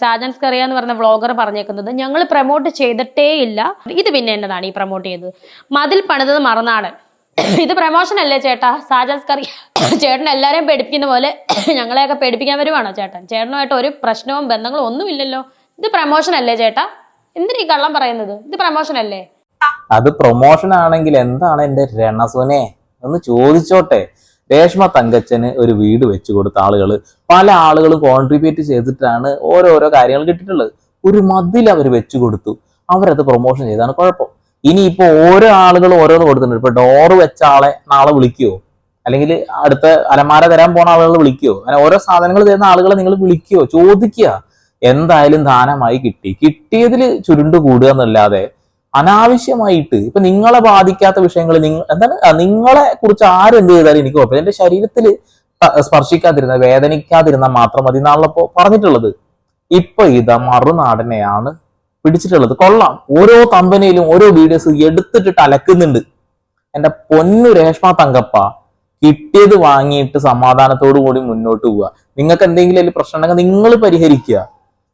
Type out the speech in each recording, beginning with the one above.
സാജൻസ് കറിയ എന്ന് പറഞ്ഞ വ്ളോഗർ പറഞ്ഞേക്കുന്നത് ഞങ്ങൾ പ്രൊമോട്ട് ചെയ്തിട്ടേ ഇല്ല. ഇത് പിന്നെ എന്നതാണ് ഈ പ്രൊമോട്ട് ചെയ്തത്? മതിൽ പണിതത് മറന്നാടൻ. ഇത് പ്രൊമോഷൻ അല്ലേ ചേട്ടാ? സാജൻസ് കറിയ ചേട്ടൻ എല്ലാരെയും പേടിപ്പിക്കുന്ന പോലെ ഞങ്ങളെയൊക്കെ പേടിപ്പിക്കാൻ വരുവാണോ ചേട്ടൻ? ചേട്ടനുമായിട്ട് ഒരു പ്രശ്നവും ബന്ധങ്ങളും ഒന്നുമില്ലല്ലോ. ഇത് പ്രൊമോഷൻ അല്ലേ ചേട്ടാ? എന്തിനാ ഈ കള്ളം പറയുന്നത്? ഇത് പ്രൊമോഷൻ അല്ലേ? അത് പ്രൊമോഷൻ ആണെങ്കിൽ എന്താണ് എന്റെ രണസുനെ? ഒന്ന് ചോദിച്ചോട്ടെ. രേഷ്മ തങ്കച്ചന് ഒരു വീട് വെച്ചു കൊടുത്ത ആളുകൾ പല ആളുകളും കോൺട്രിബ്യൂട്ട് ചെയ്തിട്ടാണ് ഓരോരോ കാര്യങ്ങൾ കിട്ടിയിട്ടുള്ളത്. ഒരു മതിൽ അവർ വെച്ചു കൊടുത്തു. അവരത് പ്രൊമോഷൻ ചെയ്താണ് കുഴപ്പം. ഇനിയിപ്പോ ഓരോ ആളുകളും ഓരോന്ന് കൊടുത്തിട്ടുണ്ട്. ഇപ്പൊ ഡോറ് വെച്ച ആളെ നാളെ വിളിക്കുവോ അല്ലെങ്കിൽ അടുത്ത അലമാര തരാൻ പോണ ആളുകൾ വിളിക്കുവോ അങ്ങനെ ഓരോ സാധനങ്ങൾ തരുന്ന ആളുകളെ നിങ്ങൾ വിളിക്കുവോ ചോദിക്കുക. എന്തായാലും ദാനമായി കിട്ടി. കിട്ടിയതിൽ ചുരുണ്ട് കൂടുക എന്നല്ലാതെ അനാവശ്യമായിട്ട് ഇപ്പൊ നിങ്ങളെ ബാധിക്കാത്ത വിഷയങ്ങൾ നിങ്ങൾ എന്താണ്? നിങ്ങളെ കുറിച്ച് ആരെന്ത് ചെയ്താലും എനിക്ക് കുഴപ്പമില്ല. എന്റെ ശരീരത്തിൽ സ്പർശിക്കാതിരുന്ന വേദനിക്കാതിരുന്ന മാത്രം മതി എന്നാണല്ലോ പറഞ്ഞിട്ടുള്ളത്. ഇപ്പൊ ഇതാ മറുനാടനെയാണ് പിടിച്ചിട്ടുള്ളത്. കൊള്ളാം. ഓരോ കമ്പനിയിലും ഓരോ വീഡിയോസ് എടുത്തിട്ടിട്ട് അലക്കുന്നുണ്ട്. എന്റെ പൊന്നു രേഷ്മ തങ്കപ്പ കിട്ടിയത് വാങ്ങിയിട്ട് സമാധാനത്തോടു കൂടി മുന്നോട്ട് പോവുക. നിങ്ങൾക്ക് എന്തെങ്കിലും പ്രശ്നം ഉണ്ടെങ്കിൽ നിങ്ങൾ പരിഹരിക്കുക.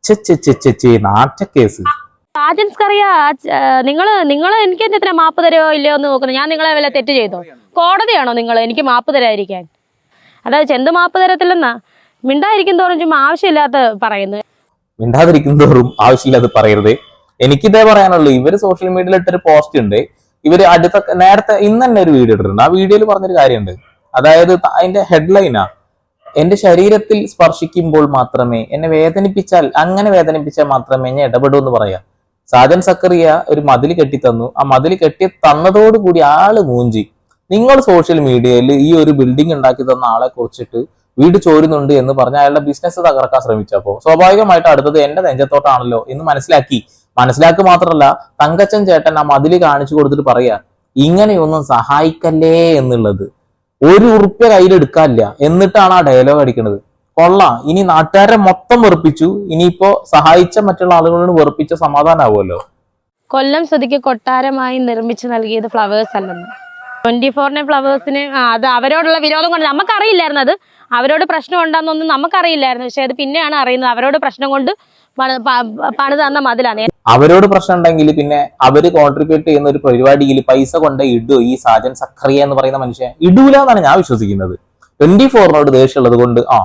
ചെ ചെ ചെ ചെ ചെ നാറ്റക്കേസ്. സാജൻസ് കറിയ നിങ്ങൾ നിങ്ങൾ എനിക്ക് എത്ര മാപ്പ് തരുമോ ഇല്ലയോ എന്ന് നോക്കുന്നത് ഞാൻ നിങ്ങളെ വല്ല തെറ്റ് ചെയ്തോ? കോടതിയാണോ നിങ്ങൾ എനിക്ക് മാപ്പ് തരാതിരിക്കാൻ. അതായത് ചെന്ത് മാപ്പ് തരത്തില്ലെന്നാ? മിണ്ടായിരിക്കും തോറും ചുമ്മാ ആവശ്യമില്ലാത്ത പറയുന്നത്. മിണ്ടാതിരിക്കും തോറും ആവശ്യമില്ലാതെ പറയരുത്. എനിക്കിതേ പറയാനുള്ളൂ. ഇവർ സോഷ്യൽ മീഡിയയിൽ ഇട്ടൊരു പോസ്റ്റ് ഉണ്ട്. ഇവർ അടുത്ത നേരത്തെ ഇന്ന് തന്നെ ഒരു വീഡിയോ ഇട്ടിട്ടുണ്ട്. ആ വീഡിയോയിൽ പറഞ്ഞൊരു കാര്യമുണ്ട്. അതായത് അതിന്റെ ഹെഡ്ലൈനാ എന്റെ ശരീരത്തിൽ സ്പർശിക്കുമ്പോൾ മാത്രമേ എന്നെ വേദനിപ്പിച്ചാൽ അങ്ങനെ വേദനിപ്പിച്ചാൽ മാത്രമേ ഞാൻ ഇടപെടൂ എന്ന് പറയാം. സാജൻ സക്കറിയ ഒരു മതിൽ കെട്ടി തന്നു ആ മതിൽ കെട്ടി തന്നതോടുകൂടി ആൾ മൂഞ്ചി. നിങ്ങൾ സോഷ്യൽ മീഡിയയിൽ ഈ ഒരു ബിൽഡിംഗ് ഉണ്ടാക്കി തന്ന ആളെ കുറിച്ചിട്ട് വീട് ചോരുന്നുണ്ട് എന്ന് പറഞ്ഞ് അയാളുടെ ബിസിനസ് തകർക്കാൻ ശ്രമിച്ചപ്പോ സ്വാഭാവികമായിട്ട് അടുത്തത് എന്റെ നെഞ്ചത്തോട്ടാണല്ലോ എന്ന് മനസ്സിലാക്കി. മനസ്സിലാക്കുക മാത്രമല്ല തങ്കച്ചൻ ചേട്ടൻ ആ മതിൽ കാണിച്ചു കൊടുത്തിട്ട് പറയാ ഇങ്ങനെയൊന്നും സഹായിക്കല്ലേ എന്നുള്ളത്. ഒരു ഉറുപ്പ്യ കയ്യിലെടുക്കാനില്ല. എന്നിട്ടാണ് ആ ഡയലോഗ് അടിക്കുന്നത് കൊള്ളാം. ഇനി നാട്ടുകാരെ മൊത്തം വെറുപ്പിച്ചു. ഇനിയിപ്പോ സഹായിച്ച മറ്റുള്ള ആളുകളോട് വെറുപ്പിച്ച സമാധാനാവുമല്ലോ? കൊല്ലം സ്തുതിക്ക് കൊട്ടാരമായി നിർമ്മിച്ചു നൽകിയത് ഫ്ലവേഴ്സ് അല്ലെന്ന്. ട്വന്റി ഫോറിനെ ഫ്ലവേഴ്സിന് അത് അവരോടുള്ള വിരോധം കൊണ്ട് നമുക്കറിയില്ലായിരുന്നു അത്. അവരോട് പ്രശ്നം ഉണ്ടാകുന്നൊന്നും നമുക്കറിയില്ലായിരുന്നു. പക്ഷെ അത് പിന്നെയാണ് അറിയുന്നത്. അവരോട് പ്രശ്നം കൊണ്ട് പണി- തന്ന മതിലാണ്. അവരോട് പ്രശ്നം ഉണ്ടെങ്കിൽ പിന്നെ അവർ കോൺട്രിബ്യൂട്ട് ചെയ്യുന്ന ഒരു പരിപാടിയിൽ പൈസ കൊണ്ട് ഇടു. ഈ സാജൻ സക്കറിയ എന്ന് പറയുന്ന മനുഷ്യൻ ഇടൂല എന്നാണ് ഞാൻ വിശ്വസിക്കുന്നത്. ട്വന്റി ഫോറിനോട് ദേഷ്യമുള്ളത് കൊണ്ട് ആ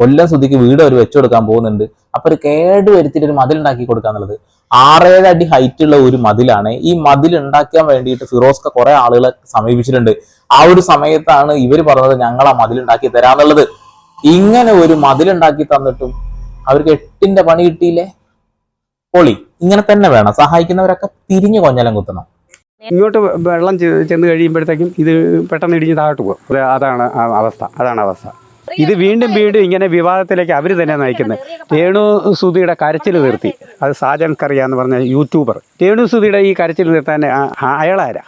കൊല്ലം സുധിക്ക് വീട് അവർ വെച്ചുകൊടുക്കാൻ പോകുന്നുണ്ട്. അപ്പൊ ഒരു കേട് വരുത്തിയിട്ട് ഒരു മതിൽ ഉണ്ടാക്കി കൊടുക്കാന്നുള്ളത് ആറേഴ് അടി ഹൈറ്റ് ഉള്ള ഒരു മതിലാണ്. ഈ മതിൽ ഉണ്ടാക്കാൻ വേണ്ടിയിട്ട് ഫിറോസ്ക കുറെ ആളുകളെ സമീപിച്ചിട്ടുണ്ട്. ആ ഒരു സമയത്താണ് ഇവർ പറഞ്ഞത് ഞങ്ങൾ ആ മതിൽ ഉണ്ടാക്കി തരാന്നുള്ളത് ഇങ്ങനെ ഒരു മതിൽ ഉണ്ടാക്കി തന്നിട്ടും അവർക്ക് എട്ടിന്റെ പണി കിട്ടിയില്ലേ? പൊളി. ഇങ്ങനെ തന്നെ വേണം. സഹായിക്കുന്നവരൊക്കെ തിരിഞ്ഞു കൊഞ്ഞലം കുത്തണം. ഇങ്ങോട്ട് വെള്ളം ചെന്ന് കഴിയുമ്പോഴത്തേക്കും ഇത് പെട്ടെന്ന് ഇടിഞ്ഞ് താഴോട്ട് പോകും അതാണ് അവസ്ഥ. അതാണ് അവസ്ഥ. ഇത് വീണ്ടും വീണ്ടും ഇങ്ങനെ വിവാദത്തിലേക്ക് അവർ തന്നെ നയിക്കുന്നത് രേണു സുധിയുടെ കരച്ചിൽ നിർത്തി. അത് സാജൻ കറിയ എന്ന് പറഞ്ഞ യൂട്യൂബർ രേണു സുധിയുടെ ഈ കരച്ചിൽ നിർത്താൻ അയാളാരാ?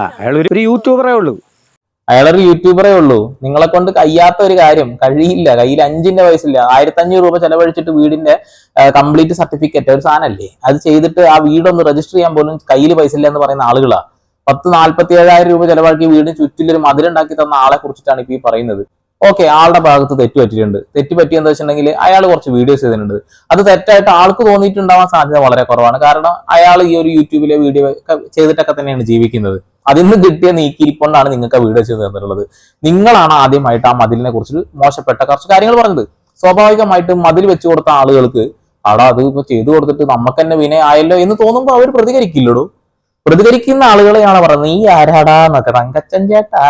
ആ അയാൾ ഒരു യൂട്യൂബറേ ഉള്ളൂ. അയാളൊരു യൂട്യൂബറേ ഉള്ളൂ. നിങ്ങളെ കൊണ്ട് കഴിയാത്ത ഒരു കാര്യം കഴിയില്ല. കയ്യിൽ അഞ്ചിന്റെ വയസ്സില്ല ആയിരത്തി അഞ്ഞൂറ് രൂപ ചെലവഴിച്ചിട്ട് വീടിന്റെ കംപ്ലീറ്റ് സർട്ടിഫിക്കറ്റ് ഒരു സാധനമല്ലേ അത് ചെയ്തിട്ട് ആ വീടൊന്ന് രജിസ്റ്റർ ചെയ്യാൻ പോലും കയ്യിൽ പൈസ ഇല്ല എന്ന് പറയുന്ന ആളുകളാണ് പത്ത് നാല്പത്തി ഏഴായിരം രൂപ ചെലവാക്കി വീടിന് ചുറ്റിലൊരു മതിലുണ്ടാക്കി തന്ന ആളെ കുറിച്ചിട്ടാണ് ഇപ്പൊ ഈ പറയുന്നത്. ഓക്കെ ആളുടെ ഭാഗത്ത് തെറ്റ് പറ്റിയിട്ടുണ്ട്. തെറ്റ് പറ്റിയെന്ന് വെച്ചിട്ടുണ്ടെങ്കിൽ അയാൾ കുറച്ച് വീഡിയോസ് ചെയ്തിട്ടുണ്ട്. അത് തെറ്റായിട്ട് ആൾക്ക് തോന്നിയിട്ടുണ്ടാവാൻ സാധ്യത വളരെ കുറവാണ്. കാരണം അയാൾ ഈ ഒരു യൂട്യൂബിലെ വീഡിയോ ചെയ്തിട്ടൊക്കെ തന്നെയാണ് ജീവിക്കുന്നത്. അതിൽ നിന്ന് കിട്ടിയ നീക്കിയിരിക്കൊണ്ടാണ് നിങ്ങൾക്ക് ആ വീഡിയോ ചെയ്ത് തന്നിട്ടുള്ളത്. നിങ്ങളാണ് ആദ്യമായിട്ട് ആ മതിലിനെ കുറിച്ച് മോശപ്പെട്ട കുറച്ച് കാര്യങ്ങൾ പറഞ്ഞത്. സ്വാഭാവികമായിട്ടും മതിൽ വെച്ചു കൊടുത്ത ആളുകൾക്ക് അവിടെ അത് ഇപ്പൊ ചെയ്തു കൊടുത്തിട്ട് നമുക്ക് തന്നെ വിനയ ആയല്ലോ എന്ന് തോന്നുമ്പോൾ അവർ പ്രതികരിക്കില്ലടോ. പ്രതികരിക്കുന്ന ആളുകളെയാണ് പറയുന്നത് ഈ ആരാടാ? എന്നൊക്കെ. തങ്കച്ചൻ ചേട്ടാ.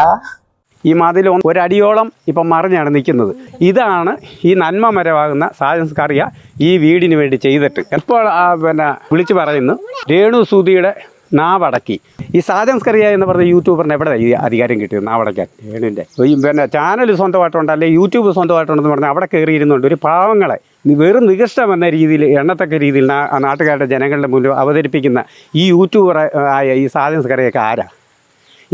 ഈ മതിൽ ഒരടിയോളം ഇപ്പം മറിഞ്ഞാണ് നിൽക്കുന്നത്. ഇതാണ് ഈ നന്മ മരമാകുന്ന സാജൻസ്കറിയ ഈ വീടിന് വേണ്ടി ചെയ്തിട്ട്. എപ്പോൾ പിന്നെ വിളിച്ചു പറയുന്നു രേണു സുധിയുടെ നാവടക്കി. ഈ സാജൻസ്കറിയ എന്ന് പറഞ്ഞ യൂട്യൂബറിന് എവിടെ ഈ അധികാരം കിട്ടിയത്? നാവടക്കാൻ രേണുവിന്റെ. പിന്നെ ചാനൽ സ്വന്തമായിട്ടുണ്ട് അല്ലെങ്കിൽ യൂട്യൂബ് സ്വന്തമായിട്ടുണ്ടെന്ന് പറഞ്ഞാൽ അവിടെ കയറിയിരുന്നുണ്ട് ഒരു പാവങ്ങളെ വെറും നികൃഷ്ടം എന്ന രീതിയിൽ എണ്ണത്തക്ക രീതിയിൽ നാട്ടുകാരുടെ ജനങ്ങളുടെ മുന്നിൽ അവതരിപ്പിക്കുന്ന ഈ യൂട്യൂബർ ആയ ഈ സാധനസ്കറിയൊക്കെ ആരാ?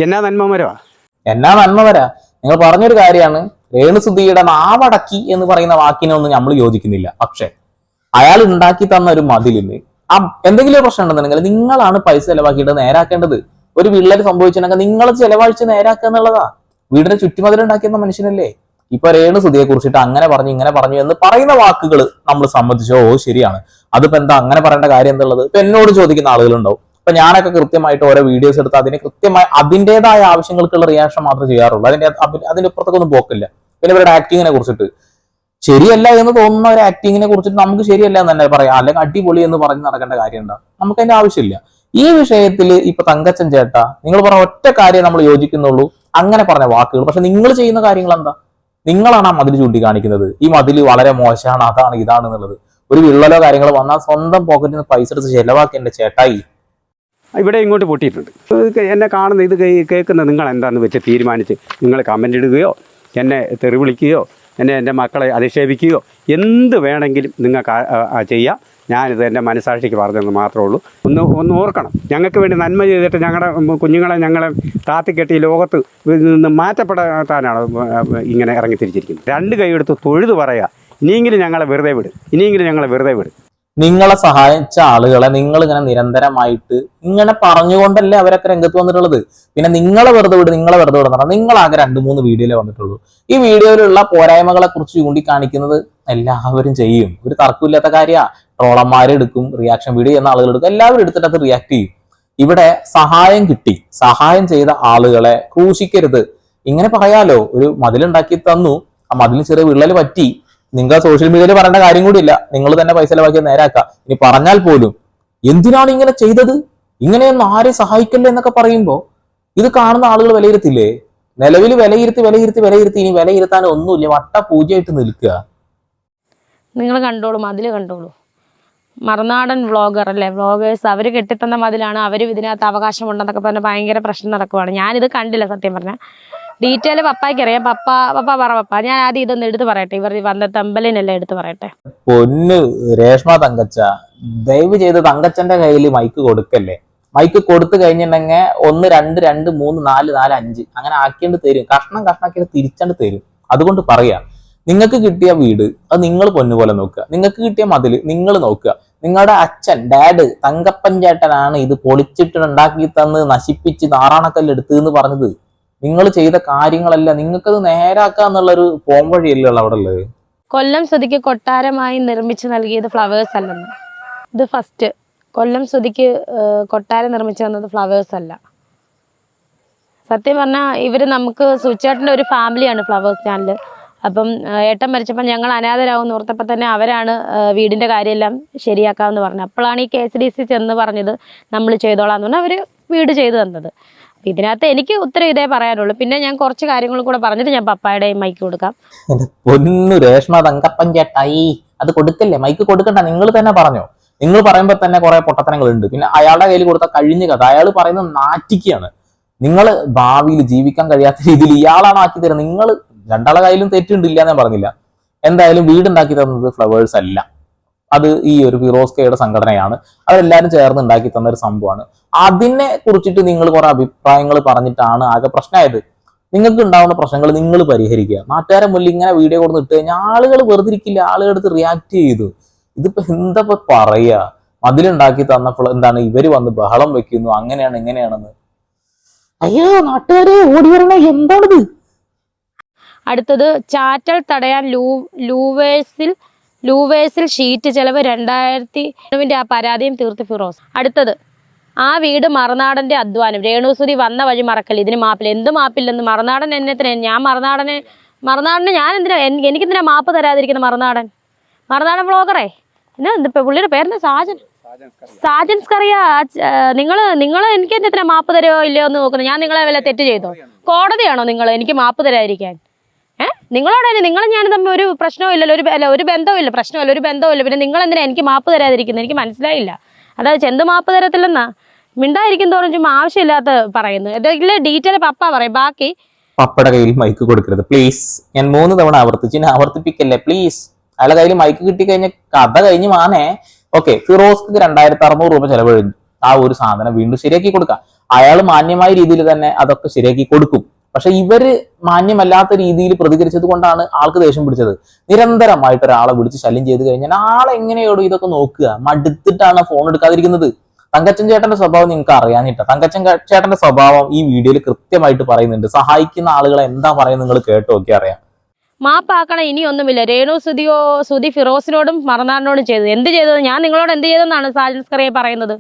എന്നാ നന്മ മരമാണ് എന്നാ നന്മ വരാ നിങ്ങൾ പറഞ്ഞൊരു കാര്യമാണ്. രേണുസുധിയുടെ നാവടക്കി എന്ന് പറയുന്ന വാക്കിനൊന്നും നമ്മൾ യോജിക്കുന്നില്ല. പക്ഷെ അയാൾ ഉണ്ടാക്കി തന്ന ഒരു മതിലിന് ആ എന്തെങ്കിലും പ്രശ്നം ഉണ്ടെന്നുണ്ടെങ്കിൽ നിങ്ങളാണ് പൈസ ചെലവാക്കിയിട്ട് നേരാക്കേണ്ടത്. ഒരു വിള്ളൽ സംഭവിച്ചിട്ടുണ്ടെങ്കിൽ നിങ്ങൾ ചെലവഴിച്ച് നേരാക്കുക എന്നുള്ളതാ. വീടിന്റെ ചുറ്റുമതിൽ ഉണ്ടാക്കിയെന്ന മനുഷ്യനല്ലേ? ഇപ്പൊ രേണു സുധിയെ കുറിച്ചിട്ട് അങ്ങനെ പറഞ്ഞു ഇങ്ങനെ പറഞ്ഞു എന്ന് പറയുന്ന വാക്കുകൾ നമ്മൾ സമ്മതിച്ചോ. ഓ ശരിയാണ്. അതിപ്പോ എന്താ അങ്ങനെ പറയേണ്ട കാര്യം എന്നുള്ളത് ഇപ്പൊ എന്നോട് ചോദിക്കുന്ന ആളുകളുണ്ടാവും. ഇപ്പൊ ഞാനൊക്കെ കൃത്യമായിട്ട് ഓരോ വീഡിയോസ് എടുത്ത് അതിന് കൃത്യമായി അതിന്റെതായ ആവശ്യങ്ങൾക്കുള്ള റിയാക്ഷൻ മാത്രമേ ചെയ്യാറുള്ളൂ. അതിന്റെ അതിന്റെ അപ്പുറത്തേക്കൊന്നും പോക്കില്ല. പിന്നെ ഇവരുടെ ആക്ടിങ്ങിനെ കുറിച്ചിട്ട്. ശരിയല്ല എന്ന് തോന്നുന്ന ഒരു ആക്ടിങ്ങിനെ കുറിച്ചിട്ട് നമുക്ക് ശരിയല്ല എന്ന് തന്നെ പറയാം. അല്ലെങ്കിൽ അടിപൊളി എന്ന് പറഞ്ഞ് നടക്കേണ്ട കാര്യം എന്താ? നമുക്ക് അതിന്റെ ആവശ്യമില്ല. ഈ വിഷയത്തിൽ ഇപ്പൊ തങ്കച്ചൻ ചേട്ട നിങ്ങൾ പറഞ്ഞ ഒറ്റ കാര്യം നമ്മൾ യോജിക്കുന്നുള്ളൂ. അങ്ങനെ പറഞ്ഞ വാക്കുകൾ. പക്ഷെ നിങ്ങൾ ചെയ്യുന്ന കാര്യങ്ങൾ എന്താ? നിങ്ങളാണ് ആ മതിൽ ചൂണ്ടിക്കാണിക്കുന്നത്. ഈ മതിൽ വളരെ മോശമാണ്. അതാണ് ഇതാണ് എന്നുള്ളത്. ഒരു വിള്ളലോ കാര്യങ്ങളോ വന്നാൽ സ്വന്തം പോക്കറ്റിൽ നിന്ന് പൈസ എടുത്ത് ചെലവാക്കി എന്റെ ചേട്ടായി. ഇവിടെ ഇങ്ങോട്ട് പൊട്ടിയിട്ടുണ്ട്. എന്നെ കാണുന്ന ഇത് കേൾക്കുന്ന നിങ്ങൾ എന്താണെന്ന് വെച്ച് തീരുമാനിച്ച് നിങ്ങൾ കമന്റ് ഇടുകയോ എന്നെ തെറി വിളിക്കുകയോ എന്നെ എന്റെ മക്കളെ അധിക്ഷേപിക്കുകയോ എന്ത് വേണമെങ്കിലും നിങ്ങൾക്ക് ചെയ്യാം. ഞാനിത് എന്റെ മനസാക്ഷിക്ക് പറഞ്ഞതെന്ന് മാത്രമേ ഉള്ളൂ. ഒന്ന് ഒന്ന് ഓർക്കണം. ഞങ്ങൾക്ക് വേണ്ടി നന്മ ചെയ്തിട്ട് ഞങ്ങളുടെ കുഞ്ഞുങ്ങളെ ഞങ്ങളെ താത്തിക്കെട്ടി ലോകത്ത് നിന്ന് മാറ്റപ്പെടാനാണ് ഇങ്ങനെ ഇറങ്ങിത്തിരിച്ചിരിക്കുന്നത്. രണ്ട് കൈയെടുത്ത് തൊഴുത് പറയുക ഇനിയെങ്കിലും ഞങ്ങളെ വെറുതെ വിട് ഇനിയെങ്കിലും ഞങ്ങളെ വെറുതെ വിട്. നിങ്ങളെ സഹായിച്ച ആളുകളെ നിങ്ങൾ ഇങ്ങനെ നിരന്തരമായിട്ട് ഇങ്ങനെ പറഞ്ഞുകൊണ്ടല്ലേ അവരൊക്കെ രംഗത്ത് വന്നിട്ടുള്ളത്. പിന്നെ നിങ്ങളെ വെറുതെ വിട് നിങ്ങളെ വെറുതെ വിടുന്ന നിങ്ങളാകെ രണ്ട് മൂന്ന് വീഡിയോയിലേ വന്നിട്ടുള്ളൂ. ഈ വീഡിയോയിലുള്ള പോരായ്മകളെ കുറിച്ച് ചൂണ്ടിക്കാണിക്കുന്നത് എല്ലാവരും ചെയ്യും. ഒരു തർക്കമില്ലാത്ത കാര്യ. ട്രോളന്മാരെടുക്കും റിയാക്ഷൻ വീഡിയോ ചെയ്യുന്ന ആളുകൾ എടുക്കും. എല്ലാവരും എടുത്തിട്ട് അത് റിയാക്ട് ചെയ്യും. ഇവിടെ സഹായം കിട്ടി. സഹായം ചെയ്ത ആളുകളെ ക്രൂശിക്കരുത്. ഇങ്ങനെ പറയാലോ. ഒരു മതിലുണ്ടാക്കി തന്നു. ആ മതിലിന് ചെറിയ വിള്ളൽ പറ്റി. നിങ്ങൾ സോഷ്യൽ മീഡിയയിൽ പറയേണ്ട കാര്യം കൂടിയില്ല. നിങ്ങൾ തന്നെ പൈസ ചെലവാക്കി നേരാക്കുക. ഇനി പറഞ്ഞാൽ പോലും എന്തിനാണ് ഇങ്ങനെ ചെയ്തത്? ഇങ്ങനെയൊന്നും ആരെയും സഹായിക്കല്ലേ എന്നൊക്കെ പറയുമ്പോൾ ഇത് കാണുന്ന ആളുകൾ വിലയിരുത്തില്ലേ? നിലവിൽ വിലയിരുത്തി വിലയിരുത്തി വിലയിരുത്തി ഇനി വിലയിരുത്താൻ ഒന്നുമില്ല. വട്ട പൂജയായിട്ട് നിൽക്കുക. നിങ്ങൾ കണ്ടോളൂ മതിൽ കണ്ടോളൂ. മറുനാടൻ വ്ളോഗർ അല്ലേ? വ്ളോഗേഴ്സ് അവർ കെട്ടിത്തന്ന മതിലാണ്. അവരും ഇതിനകത്ത് അവകാശമുണ്ടെന്നൊക്കെ പറഞ്ഞ് ഭയങ്കര പ്രശ്നം നടക്കുവാണ്. ഞാനിത് കണ്ടില്ല സത്യം പറഞ്ഞാൽ ഡീറ്റെയിൽ പപ്പായ്ക്ക് അറിയാം. പപ്പ പപ്പ പറ പപ്പ. ഞാൻ ആദ്യം ഇതൊന്ന് എടുത്ത് പറയട്ടെ. ഇവർ വന്ന തമ്പലിനെല്ലാം എടുത്ത് പറയട്ടെ. പൊന്ന് രേഷ്മ തങ്കച്ച ദയവ് ചെയ്ത് തങ്കച്ചന്റെ കയ്യിൽ മൈക്ക് കൊടുക്കല്ലേ? മൈക്ക് കൊടുത്തു കഴിഞ്ഞിട്ടുണ്ടെങ്കിൽ ഒന്ന് രണ്ട് രണ്ട് മൂന്ന് നാല് നാല് അഞ്ച്. അങ്ങനെ ആക്കിയിട്ട് തരും. കഷ്ണം കഷ്ണാക്കിയിട്ട് തിരിച്ചണ്ട് തരും. അതുകൊണ്ട് പറയാ. നിങ്ങൾക്ക് കിട്ടിയ വീട് അത് നിങ്ങൾ പൊന്നുപോലെ നോക്കുക. നിങ്ങൾക്ക് കിട്ടിയ മതിൽ നിങ്ങൾ നോക്കുക. നിങ്ങളുടെ അച്ഛൻ ഡാഡ് തങ്കപ്പൻ ചേട്ടനാണ് ഇത് പൊളിച്ചിട്ട് ഉണ്ടാക്കി തന്ന് നശിപ്പിച്ച് നാറാണക്കല്ലെടുത്ത് എന്ന് പറഞ്ഞത്. നിങ്ങൾ ചെയ്ത കാര്യങ്ങളല്ല നിങ്ങൾക്കത് നേരാക്കുക എന്നുള്ളൊരു പോംവഴിയല്ലേ ഉള്ളു അവിടെ ഉള്ളത്? കൊല്ലം സ്വതിക്ക് കൊട്ടാരമായി നിർമ്മിച്ചു നൽകിയത് ഫ്ലവേഴ്സ് അല്ലെന്ന്. ഇത് ഫസ്റ്റ് കൊല്ലം സ്വതിക്ക് കൊട്ടാരം നിർമ്മിച്ചു തന്നത് ഫ്ലവേഴ്സ് അല്ല. സത്യം പറഞ്ഞാൽ ഇവർ നമുക്ക് സുചേട്ടന്റെ ഒരു ഫാമിലിയാണ് ഫ്ലവേഴ്സ് ചാനൽ അപ്പം ഏട്ടൻ മരിച്ചപ്പോൾ ഞങ്ങൾ അനാഥരാകുമെന്ന് ഓർത്തപ്പോൾ തന്നെ അവരാണ് വീടിന്റെ കാര്യമെല്ലാം ശരിയാക്കാമെന്ന് പറഞ്ഞത്. അപ്പോഴാണ് ഈ കെ എസ് ഡി സി ചെന്ന് പറഞ്ഞത് നമ്മൾ ചെയ്തോളാം എന്ന് പറഞ്ഞാൽ അവർ വീട് ചെയ്തു തന്നത്. ഇതിനകത്ത് എനിക്ക് ഉത്തരം ഇതേ പറയാനുള്ളൂ. പിന്നെ ഞാൻ കുറച്ച് കാര്യങ്ങളും കൂടെ പറഞ്ഞിട്ട് ഞാൻ പപ്പായുടെ മൈക്ക് കൊടുക്കാം. പൊന്നു രേഷ്മ തങ്കപ്പൻ ചേട്ടായി. അത് കൊടുക്കല്ലേ മൈക്ക് കൊടുക്കണ്ട. നിങ്ങൾ തന്നെ പറഞ്ഞു. നിങ്ങൾ പറയുമ്പോൾ തന്നെ കുറെ പൊട്ടത്തനങ്ങൾ ഉണ്ട് പിന്നെ അയാളുടെ കയ്യിൽ കൊടുത്ത കഴിഞ്ഞ കഥ. അയാൾ പറയുന്നത് നാറ്റിക്കാണ് നിങ്ങൾ ഭാവിയിൽ ജീവിക്കാൻ കഴിയാത്ത രീതിയിൽ ഇയാളാണ് ആക്കി തരുന്നത്. നിങ്ങൾ രണ്ടാളെ കയ്യിലും തെറ്റുണ്ടില്ല ഞാൻ പറഞ്ഞില്ല. എന്തായാലും വീടുണ്ടാക്കി തന്നത് ഫ്ലവേഴ്സ് അല്ല. അത് ഈ ഒരു ഫിറോസ്കയുടെ സംഘടനയാണ്. അവരെല്ലാവരും ചേർന്ന് ഉണ്ടാക്കി തന്ന ഒരു സംഭവമാണ്. അതിനെ കുറിച്ചിട്ട് നിങ്ങൾ കുറെ അഭിപ്രായങ്ങൾ പറഞ്ഞിട്ടാണ് ആകെ പ്രശ്നമായത്. നിങ്ങൾക്ക് ഉണ്ടാവുന്ന പ്രശ്നങ്ങൾ നിങ്ങൾ പരിഹരിക്കുക. നാട്ടുകാരെ മുന്നിൽ ഇങ്ങനെ വീഡിയോ കൊടുത്ത് ഇട്ട് കഴിഞ്ഞാൽ ആളുകൾ വെറുതിരിക്കില്ല ആളുകൾ എടുത്ത് റിയാക്ട് ചെയ്തു. ഇതിപ്പോ എന്താ പറയുക പറയാ? മതിലുണ്ടാക്കി തന്നപ്പോൾ എന്താണ് ഇവർ വന്ന് ബഹളം വെക്കുന്നു. അങ്ങനെയാണ് ഇങ്ങനെയാണെന്ന്. അയ്യോ നാട്ടുകാരെ ഓടി വരണ എന്താണിത്? അടുത്തത് ചാറ്റൽ തടയാൻ ലൂ ലൂവേഴ്സിൽ ലൂവേഴ്സിൽ ഷീറ്റ് ചെലവ് രണ്ടായിരത്തി ആ പരാതിയും തീർത്ത് ഫിറോസ്. അടുത്തത് ആ വീട് മറുനാടന്റെ അധ്വാനം. രേണുസുതി വന്ന വഴി മറക്കൽ ഇതിന് മാപ്പില്ല. എന്ത് മാപ്പില്ലെന്ന്? മറുനാടൻ എന്നത്തിന് ഞാൻ മറുനാടനെ മറുനാടന് ഞാൻ എന്തിനാ? എനിക്കെന്തിനാ മാപ്പ് തരാതിരിക്കുന്ന മറുനാടൻ? മറുനാടൻ വ്ളോഗറേ. എന്നാ പുള്ളിയുടെ പേരെന്താ? സാജൻ. സാജൻസ് കറിയ നിങ്ങൾ നിങ്ങൾ എനിക്ക് എന്തിനാ മാപ്പ് തരുമോ ഇല്ലയോ എന്ന് നോക്കുന്നത് ഞാൻ നിങ്ങളെ വല്ല തെറ്റ് ചെയ്തോ? കോടതിയാണോ? നിങ്ങൾ എനിക്ക് മാപ്പ് തരാതിരിക്കാൻ? ഏഹ് നിങ്ങളോട് തന്നെ നിങ്ങളും ഞാനും തമ്മിൽ ഒരു പ്രശ്നവും ഇല്ലല്ലോ ഒരു അല്ല ഒരു ബന്ധവും ഇല്ല പ്രശ്നമില്ല ഒരു ബന്ധവും ഇല്ല. പിന്നെ നിങ്ങൾ എന്തിനാ എനിക്ക് മാപ്പ് തരാതിരിക്കുന്നത് എനിക്ക് മനസ്സിലായില്ല. അതായത് ചെന്ത് മാപ്പ് തരത്തില്ലെന്നാ? മിണ്ടായിരിക്കും തോറും ചുമ്മാ ആവശ്യമില്ലാത്ത പറയുന്നു. എന്തെങ്കിലും ഡീറ്റെയിൽ പപ്പ പറയും. ബാക്കി പപ്പയുടെ കയ്യിൽ മൈക്ക് കൊടുക്കരുത്. പ്ലീസ് ഞാൻ മൂന്ന് തവണ ആവർത്തിച്ച്. ഞാൻ ആവർത്തിപ്പിക്കല്ലേ? പ്ലീസ് അയാളെ കയ്യിൽ മൈക്ക് കിട്ടി കഴിഞ്ഞ കഥ കഴിഞ്ഞ് മാനേ ഓക്കെ ഫിറോസ്ക്ക് രണ്ടായിരത്തി അറുന്നൂറ് രൂപ ചെലവഴിഞ്ഞു. ആ ഒരു സാധനം വീണ്ടും ശരിയാക്കി കൊടുക്കാം. അയാൾ മാന്യമായ രീതിയിൽ തന്നെ അതൊക്കെ ശരിയാക്കി കൊടുക്കും. പക്ഷെ ഇവർ മാന്യമല്ലാത്ത രീതിയിൽ പ്രതികരിച്ചത് കൊണ്ടാണ് ആൾക്ക് ദേഷ്യം പിടിച്ചത്. നിരന്തരമായിട്ട് ഒരാളെ വിളിച്ച് ശല്യം ചെയ്ത് കഴിഞ്ഞാൽ ആളെ എങ്ങനെയോടും ഇതൊക്കെ നോക്കുക? മടുത്തിട്ടാണ് ഫോൺ എടുക്കാതിരിക്കുന്നത്. തങ്കച്ചൻ ചേട്ടന്റെ സ്വഭാവം നിങ്ങൾക്ക് അറിയാനിട്ട. തങ്കച്ചൻ ചേട്ടന്റെ സ്വഭാവം ഈ വീഡിയോയിൽ കൃത്യമായിട്ട് പറയുന്നുണ്ട്. സഹായിക്കുന്ന ആളുകളെ എന്താ പറയുന്നത് നിങ്ങൾ കേട്ട് നോക്കി അറിയാം. മാപ്പാക്കണം ഇനിയൊന്നുമില്ല. രേണു സുതിയോ സുതി ഫിറോസിനോടും മറന്നാടിനോടും ചെയ്തു എന്ത് ചെയ്തത്? ഞാൻ നിങ്ങളോട് എന്ത് ചെയ്തെന്നാണ് സാജൻസ്കറിയെ പറയുന്നത്?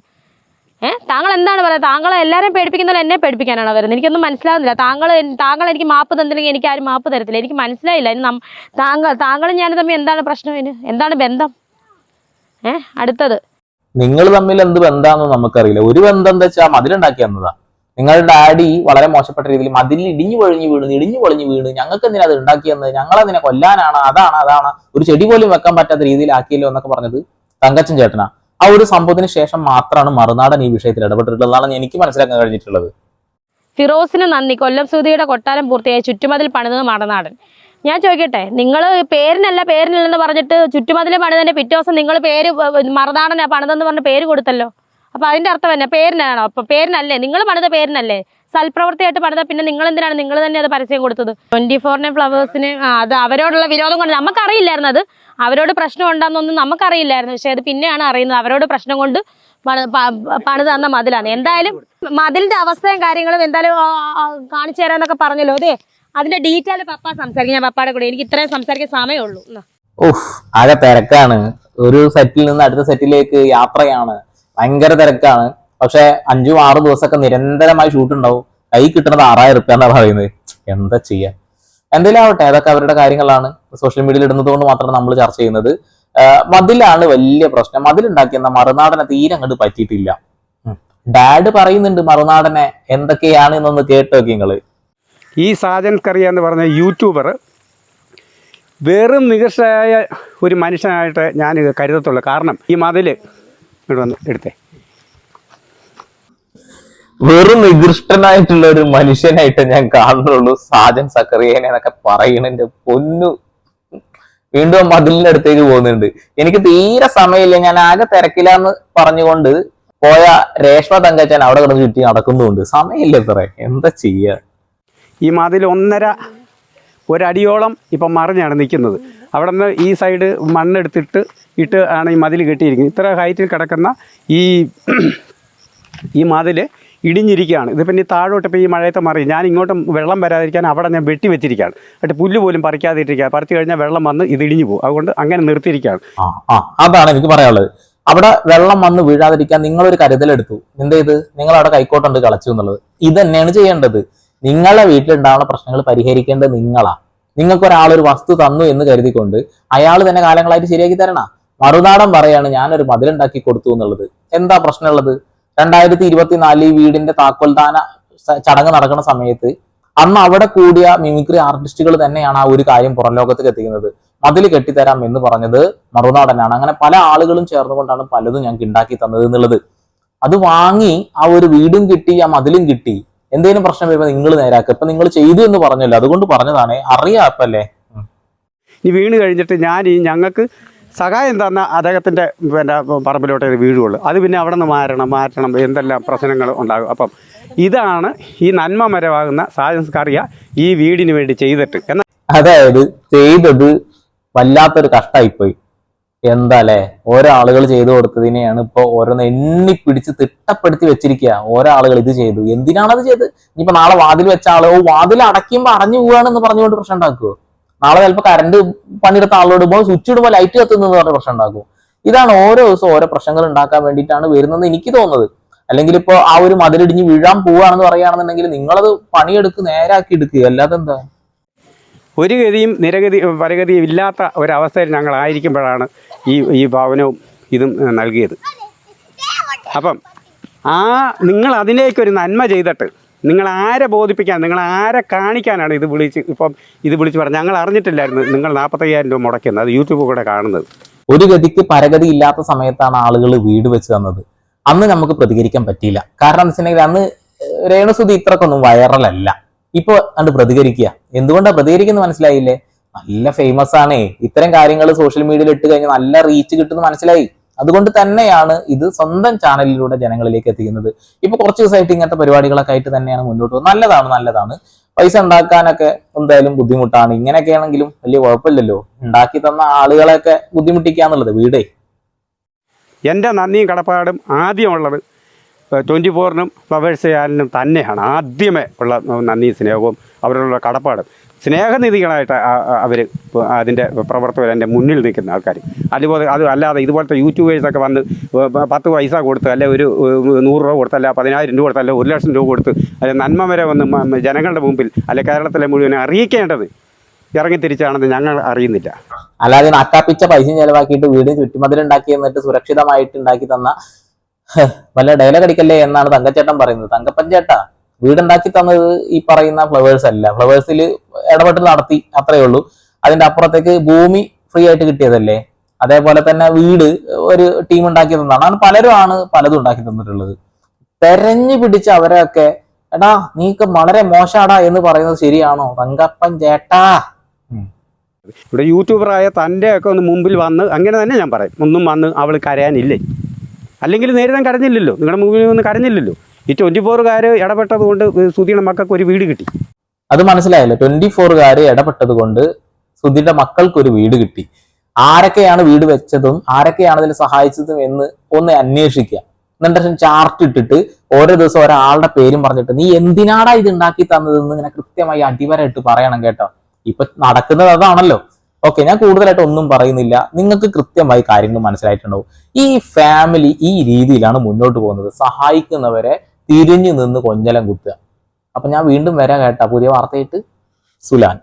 ഏ? താങ്കൾ എന്താണ് പറയുന്നത് താങ്കളെ എല്ലാവരെയും പേടിപ്പിക്കുന്നത് എന്നെ പേടിപ്പിക്കാനാണ് വരുന്നത്? എനിക്കൊന്നും മനസ്സിലാവുന്നില്ല. താങ്കൾ താങ്കൾ എനിക്ക് മാപ്പ് തന്നില്ലെങ്കിൽ എനിക്ക് ആരും മാപ്പ് തരത്തില്ല. എനിക്ക് മനസ്സിലായില്ല. ഇനി താങ്കൾ താങ്കളും ഞാൻ തമ്മിൽ എന്താണ് പ്രശ്നം ഇതിന് എന്താണ് ബന്ധം? ഏഹ് അടുത്തത്. നിങ്ങൾ തമ്മിൽ എന്ത് ബന്ധാന്ന് നമുക്കറിയില്ല. ഒരു ബന്ധം എന്താ വെച്ചാൽ മതിലുണ്ടാക്കി തന്നതാ. നിങ്ങളുടെ ഡാഡി വളരെ മോശപ്പെട്ട രീതിയിൽ മതിലിൽ ഇടിഞ്ഞു പൊഴിഞ്ഞു വീണ് ഇടിഞ്ഞു പൊളിഞ്ഞു വീണ് ഞങ്ങൾക്ക് എന്തിനാ അത് ഉണ്ടാക്കിയെന്ന് ഞങ്ങൾ അതിനെ കൊല്ലാനാണ് അതാണ് അതാണ്. ഒരു ചെടി പോലും വെക്കാൻ പറ്റാത്ത രീതിയിലാക്കിയല്ലോ എന്നൊക്കെ പറഞ്ഞത് തങ്കച്ചൻ ചേട്ടനാ. ആ ഒരു സംഭവത്തിന് ശേഷം മാത്രമാണ് മറുനാടൻ ഈ വിഷയത്തിൽ ഇടപെട്ടിട്ടുള്ളതാണ് എനിക്ക് മനസ്സിലാക്കാൻ കഴിഞ്ഞിട്ടുള്ളത്. ഫിറോസിന് നന്ദി. കൊല്ലം സുധിയുടെ കൊട്ടാരം പൂർത്തിയായി. ചുറ്റുമതിൽ പണിതത് മടനാടൻ ഞാൻ ചോദിക്കട്ടെ നിങ്ങൾ പേരിനല്ല പേരിനല്ലെന്ന് പറഞ്ഞിട്ട് ചുറ്റുമതിൽ പണിതതിന്റെ പിറ്റേ ദിവസം നിങ്ങൾ പേര് മറനാടനാ പണിതെന്ന് പറഞ്ഞ് പേര് കൊടുത്തല്ലോ. അപ്പൊ അതിന്റെ അർത്ഥം തന്നെ പേരിനാണോ? അപ്പൊ പേരിനല്ലേ? നിങ്ങൾ പണിത പേരിനല്ലേ? സൽപ്രവൃത്തിയായിട്ട് പണിത പിന്നെ നിങ്ങൾ എന്തിനാണ് നിങ്ങൾ തന്നെ അത് പരസ്യം കൊടുത്തത്? ട്വന്റി ഫോറിനെ ഫ്ലവേഴ്സിന് അത് അവരോടുള്ള വിരോധം കൊണ്ട് നമുക്കറിയില്ലായിരുന്നു അത്. അവരോട് പ്രശ്നം ഉണ്ടാകുന്നൊന്നും നമുക്കറിയില്ലായിരുന്നു. പക്ഷെ അത് പിന്നെയാണ് അറിയുന്നത്. അവരോട് പ്രശ്നം കൊണ്ട് പണി- തന്ന മതിലാണ്. എന്തായാലും മതിലിന്റെ അവസ്ഥയും കാര്യങ്ങളും എന്തായാലും കാണിച്ചു തരാന്നൊക്കെ പറഞ്ഞല്ലോ. അതെ അതിന്റെ ഡീറ്റെയിൽ പപ്പ സംസാരിക്കും. ഞാൻ പപ്പാടെ കൂടെ. എനിക്ക് ഇത്രയും സംസാരിക്കാൻ സമയമുള്ളൂ ഓഹ് ആകെ തിരക്കാണ്. ഒരു സെറ്റിൽ നിന്ന് അടുത്ത സെറ്റിലേക്ക് യാത്രയാണ്. ഭയങ്കര തിരക്കാണ്. പക്ഷെ അഞ്ചും ആറും ദിവസമൊക്കെ നിരന്തരമായി ഷൂട്ട് ഉണ്ടാവും. കൈ കിട്ടുന്നത് ആറായിരം റുപ്യ എന്നാ പറയുന്നത്. എന്താ ചെയ്യാ? എന്തെങ്കിലും ആവട്ടെ അതൊക്കെ അവരുടെ കാര്യങ്ങളാണ്. സോഷ്യൽ മീഡിയയിൽ ഇടുന്നത് കൊണ്ട് മാത്രമാണ് നമ്മൾ ചർച്ച ചെയ്യുന്നത്. മതിലാണ് വലിയ പ്രശ്നം. മതിലുണ്ടാക്കിയെന്ന മറുനാടനെ തീരെ അങ്ങോട്ട് പറ്റിയിട്ടില്ല. ഡാഡ് പറയുന്നുണ്ട് മറുനാടനെ എന്തൊക്കെയാണ് എന്നൊന്ന് കേട്ടോ നിങ്ങൾ ഈ സാജൻ കറിയ എന്ന് പറഞ്ഞ യൂട്യൂബർ വെറും നികർഷയായ ഒരു മനുഷ്യനായിട്ട് ഞാൻ കരുതത്തുള്ളൂ. കാരണം ഈ മതിൽ ഇവിടെ വന്ന് എടുത്തേ. വെറും നികൃഷ്ടനായിട്ടുള്ള ഒരു മനുഷ്യനായിട്ട് ഞാൻ കാണുന്നുള്ളൂ. സാജൻ സക്കറിയനെ എന്നൊക്കെ പറയണതിന്റെ പൊന്നു. വീണ്ടും മതിലിന്റെ അടുത്തേക്ക് പോകുന്നുണ്ട്. എനിക്ക് തീരെ സമയമില്ല. ഞാൻ ആകെ തിരക്കിലാന്ന് പറഞ്ഞുകൊണ്ട് പോയ രേഷ്മ തങ്കച്ചൻ അവിടെ കിടന്ന് ചുറ്റി നടക്കുന്നുണ്ട്. സമയമില്ല ഇത്ര. എന്താ ചെയ്യുക ഈ മതിൽ ഒന്നര ഒരടിയോളം ഇപ്പം മറിഞ്ഞാണ് നിൽക്കുന്നത്. അവിടെ നിന്ന് ഈ സൈഡ് മണ്ണെടുത്തിട്ട് ഇട്ട് ആണ് ഈ മതിൽ കെട്ടിയിരിക്കുന്നത്. ഇത്ര ഹൈറ്റിൽ കിടക്കുന്ന ഈ ഈ മതിൽ ഇടിഞ്ഞിരിക്കുകയാണ്. ഇതിപ്പം ഇനി താഴോട്ട് ഇപ്പോൾ ഈ മഴയത്തെ മറി. ഞാൻ ഇങ്ങോട്ട് വെള്ളം വരാതിരിക്കാൻ അവിടെ ഞാൻ വെട്ടി വെച്ചിരിക്കുകയാണ്. എന്നിട്ട് പുല്ല് പോലും പറിക്കാതിരിക്കുക പറിച്ചു കഴിഞ്ഞാൽ വെള്ളം വന്ന് ഇത് ഇടിഞ്ഞു പോകും. അതുകൊണ്ട് അങ്ങനെ നിർത്തിയിരിക്കുകയാണ്. ആ അതാണ് എനിക്ക് പറയാനുള്ളത്. അവിടെ വെള്ളം വന്ന് വീഴാതിരിക്കാൻ നിങ്ങളൊരു കരുതലെടുത്തു. എന്ത് ചെയ്ത് നിങ്ങൾ അവിടെ കൈക്കോട്ടുണ്ട് കളച്ചു എന്നുള്ളത്. ഇത് തന്നെയാണ് ചെയ്യേണ്ടത്. നിങ്ങളെ വീട്ടിലുണ്ടാവുന്ന പ്രശ്നങ്ങൾ പരിഹരിക്കേണ്ടത് നിങ്ങളാ. നിങ്ങൾക്ക് ഒരാൾ ഒരു വസ്തു തന്നു എന്ന് കരുതിക്കൊണ്ട് അയാൾ തന്നെ കാലങ്ങളായിട്ട് ശരിയാക്കി തരണ. മറുനാടൻ പറയാണ് ഞാനൊരു മതിലുണ്ടാക്കി കൊടുത്തു എന്നുള്ളത്. എന്താ പ്രശ്നമുള്ളത്? രണ്ടായിരത്തി ഇരുപത്തിനാലിൽ ഈ വീടിന്റെ താക്കോൽദാന ചടങ്ങ് നടക്കുന്ന സമയത്ത് അന്ന് അവിടെ കൂടിയ മിമിക്രി ആർട്ടിസ്റ്റുകൾ തന്നെയാണ് ആ ഒരു കാര്യം പുറം ലോകത്തേക്ക് എത്തിക്കുന്നത്. മതിൽ കെട്ടിത്തരാം എന്ന് പറഞ്ഞത് മറുനാടനാണ്. അങ്ങനെ പല ആളുകളും ചേർന്നുകൊണ്ടാണ് പലതും ഞങ്ങൾക്ക് ഉണ്ടാക്കി തന്നത് എന്നുള്ളത്. അത് വാങ്ങി ആ ഒരു വീടും കിട്ടി ആ മതിലും കിട്ടി. എന്തെങ്കിലും പ്രശ്നം വരുമ്പോൾ നിങ്ങൾ നേരാക്കുക ഇപ്പൊ നിങ്ങൾ ചെയ്തു എന്ന് പറഞ്ഞല്ലോ. അതുകൊണ്ട് പറഞ്ഞതാണ് അറിയാം അപ്പല്ലേ ഈ വീണ് കഴിഞ്ഞിട്ട് ഞാൻ ഈ ഞങ്ങൾക്ക് സഹായം തന്ന അദ്ദേഹത്തിന്റെ പിന്നെ പറമ്പിലോട്ടേ വീഴുള്ളൂ അത് പിന്നെ അവിടെ നിന്ന് മാറണം മാറ്റണം എന്തെല്ലാം പ്രശ്നങ്ങൾ ഉണ്ടാകും. അപ്പം ഇതാണ് ഈ നന്മ മരമാകുന്ന സാജൻസ്കാറിയ ഈ വീടിന് വേണ്ടി ചെയ്തിട്ട്. എന്നാൽ അതായത് ചെയ്തത് വല്ലാത്തൊരു കഷ്ടമായിപ്പോയി എന്താ അല്ലേ ഓരോ ആളുകൾ ചെയ്തു കൊടുത്തതിനെയാണ് ഇപ്പൊ ഓരോന്ന് എണ്ണി പിടിച്ച് തിട്ടപ്പെടുത്തി വെച്ചിരിക്കുക. ഓരോ ആളുകൾ ഇത് ചെയ്തു. എന്തിനാണത് ചെയ്ത്? ഇനിയിപ്പോ നാളെ വാതിൽ വെച്ച ആളോ വാതിൽ അടയ്ക്കുമ്പോ അടഞ്ഞു പോവാണെന്ന് പറഞ്ഞുകൊണ്ട് പ്രശ്നം ഉണ്ടാക്കുവോ? നാളെ ചിലപ്പോൾ കറണ്ട് പണിയെടുത്ത ആളോട് ഇടുമ്പോൾ സ്വിച്ച് ഇടുമ്പോൾ ലൈറ്റ് കത്തുന്നു പറഞ്ഞ പ്രശ്നം ഉണ്ടാക്കും. ഇതാണ് ഓരോ ദിവസവും ഓരോ പ്രശ്നങ്ങൾ ഉണ്ടാക്കാൻ വേണ്ടിയിട്ടാണ് വരുന്നതെന്ന് എനിക്ക് തോന്നുന്നത്. അല്ലെങ്കിൽ ഇപ്പോൾ ആ ഒരു മതിലിടിഞ്ഞ് വീഴാൻ പോവുകയാണെന്ന് പറയുകയാണെന്നുണ്ടെങ്കിൽ നിങ്ങളത് പണിയെടുക്ക് നേരാക്കി എടുക്കുക അല്ലാതെ എന്താ? ഒരു ഗതിയും നിരഗതി പരഗതിയും ഇല്ലാത്ത ഒരവസ്ഥയിൽ ഞങ്ങൾ ആയിരിക്കുമ്പോഴാണ് ഈ ഈ ഭവനവും ഇതും നൽകിയത്. അപ്പം ആ നിങ്ങൾ അതിലേക്കൊരു നന്മ ചെയ്തിട്ട് നിങ്ങൾ ആരെ ബോധിപ്പിക്കാൻ നിങ്ങൾ ആരെ കാണിക്കാനാണ് ഇത് വിളിച്ച് ഇപ്പം ഇത് വിളിച്ച് പറഞ്ഞത്. ഞങ്ങൾ അറിഞ്ഞിട്ടില്ലായിരുന്നു നിങ്ങൾ നാൽപ്പത്തയ്യായിരം രൂപ മുടക്കുന്നത് അത് യൂട്യൂബ് കൂടെ കാണുന്നത്. ഒരു ഗതിക്ക് പരഗതി ഇല്ലാത്ത സമയത്താണ് ആളുകൾ വീട് വെച്ച് തന്നത്. അന്ന് നമുക്ക് പ്രതികരിക്കാൻ പറ്റിയില്ല. കാരണം എന്താ വെച്ചിട്ടുണ്ടെങ്കിൽ അന്ന് രേണുസുതി ഇത്രക്കൊന്നും വൈറലല്ല. ഇപ്പൊ അത് പ്രതികരിക്കുക. എന്തുകൊണ്ടാണ് പ്രതികരിക്കുന്നത് മനസ്സിലായില്ലേ? നല്ല ഫേമസ് ആണേ. ഇത്തരം കാര്യങ്ങൾ സോഷ്യൽ മീഡിയയിൽ ഇട്ട് കഴിഞ്ഞാൽ നല്ല റീച്ച് കിട്ടുന്നു മനസ്സിലായി. അതുകൊണ്ട് തന്നെയാണ് ഇത് സ്വന്തം ചാനലിലൂടെ ജനങ്ങളിലേക്ക് എത്തിക്കുന്നത്. ഇപ്പൊ കുറച്ച് ദിവസമായിട്ട് ഇങ്ങനത്തെ പരിപാടികളൊക്കെ ആയിട്ട് തന്നെയാണ് മുന്നോട്ട് പോകുന്നത്. നല്ലതാണ് നല്ലതാണ്. പൈസ ഉണ്ടാക്കാനൊക്കെ എന്തായാലും ബുദ്ധിമുട്ടാണ്. ഇങ്ങനെയൊക്കെ ആണെങ്കിലും വലിയ കുഴപ്പമില്ലല്ലോ. ഉണ്ടാക്കി തന്ന ആളുകളെയൊക്കെ ബുദ്ധിമുട്ടിക്കാന്നുള്ളത് വീടേ. എന്റെ നന്ദിയും കടപ്പാടും ആദ്യമുള്ളത് ട്വന്റി ഫോറിനും ഫ്ലവേഴ്സ് ചാനലിനും തന്നെയാണ് ആദ്യമേ ഉള്ള നന്ദി സ്നേഹവും അവരോടുള്ള കടപ്പാടും. സ്നേഹനിധികളായിട്ട് അവർ അതിന്റെ പ്രവർത്തകർ എന്റെ മുന്നിൽ നിൽക്കുന്ന ആൾക്കാർ അതുപോലെ അത് അല്ലാതെ ഇതുപോലത്തെ യൂട്യൂബേഴ്സൊക്കെ വന്ന് പത്ത് പൈസ കൊടുത്ത് അല്ലെ ഒരു നൂറ് രൂപ കൊടുത്തല്ല പതിനായിരം രൂപ കൊടുത്തല്ല ഒരു ലക്ഷം രൂപ കൊടുത്ത് അല്ലെ നന്മ വരെ വന്ന് ജനങ്ങളുടെ മുമ്പിൽ അല്ലെ കേരളത്തിലെ മുഴുവൻ അറിയിക്കേണ്ടത് ഇറങ്ങി തിരിച്ചാണെന്ന് ഞങ്ങൾ അറിയുന്നില്ല. അല്ലാതെ അട്ടാപ്പിച്ച പൈസ ചെലവാക്കിയിട്ട് വീട് ചുറ്റുമതിലുണ്ടാക്കി എന്നിട്ട് സുരക്ഷിതമായിട്ട് ഉണ്ടാക്കി തന്ന വല്ല ഡയലോഗ് അടിക്കല്ലേ എന്നാണ് തങ്കച്ചേട്ടൻ പറയുന്നത്. തങ്കപ്പൻ ചേട്ടാ വീടുണ്ടാക്കി തന്നത് ഈ പറയുന്ന ഫ്ലവേഴ്സ് അല്ല. ഫ്ലവേഴ്സിൽ ഇടപെട്ട് നടത്തി അത്രയേ ഉള്ളൂ. അതിന്റെ അപ്പുറത്തേക്ക് ഭൂമി ഫ്രീ ആയിട്ട് കിട്ടിയതല്ലേ? അതേപോലെ തന്നെ വീട് ഒരു ടീം ഉണ്ടാക്കി തന്നതാണ്. അങ്ങനെ പലരും ആണ് പലതും ഉണ്ടാക്കി തന്നിട്ടുള്ളത്. തെരഞ്ഞു പിടിച്ച് അവരെയൊക്കെ എടാ നീക്ക് വളരെ മോശാടാ എന്ന് പറയുന്നത് ശരിയാണോ? തങ്കപ്പൻ ചേട്ടാ. ഇവിടെ യൂട്യൂബറായ തന്റെ ഒക്കെ ഒന്ന് മുമ്പിൽ വന്ന് അങ്ങനെ തന്നെ ഞാൻ പറയും. ഒന്നും വന്ന് അവൾ കരയാനില്ലേ? അല്ലെങ്കിൽ നേരിടാൻ കരഞ്ഞില്ലല്ലോ. നിങ്ങളുടെ മുമ്പിൽ ഒന്ന് കരഞ്ഞില്ലല്ലോ. ഈ ട്വന്റി ഫോറുകാർ ഇടപെട്ടത് കൊണ്ട് സുധിയുടെ മക്കൾക്ക് ഒരു വീട് കിട്ടി. അത് മനസ്സിലായല്ലോ? ട്വന്റി ഫോറുകാര് ഇടപെട്ടത് കൊണ്ട് സുധിയുടെ മക്കൾക്ക് ഒരു വീട് കിട്ടി. ആരൊക്കെയാണ് വീട് വെച്ചതും ആരൊക്കെയാണ് അതിൽ സഹായിച്ചതും എന്ന് ഒന്ന് അന്വേഷിക്കുക. എന്നിട്ട് ചാർട്ട് ഇട്ടിട്ട് ഓരോ ദിവസം ഒരാളുടെ പേരും പറഞ്ഞിട്ട് നീ എന്തിനാടാ ഇത് ഉണ്ടാക്കി തന്നതെന്ന് ഇങ്ങനെ കൃത്യമായി അടിവരായിട്ട് പറയണം കേട്ടോ. ഇപ്പൊ നടക്കുന്നത് അതാണല്ലോ. ഓക്കെ ഞാൻ കൂടുതലായിട്ട് ഒന്നും പറയുന്നില്ല. നിങ്ങൾക്ക് കൃത്യമായി കാര്യങ്ങൾ മനസ്സിലായിട്ടുണ്ടാവും. ഈ ഫാമിലി ഈ രീതിയിലാണ് മുന്നോട്ട് പോകുന്നത്. സഹായിക്കുന്നവരെ തിരിഞ്ഞു നിന്ന് കൊഞ്ഞലം കുത്തുക. അപ്പൊ ഞാൻ വീണ്ടും വരാൻ കേട്ടാ. പുതിയ വാർത്തയായിട്ട് സുലാൻ.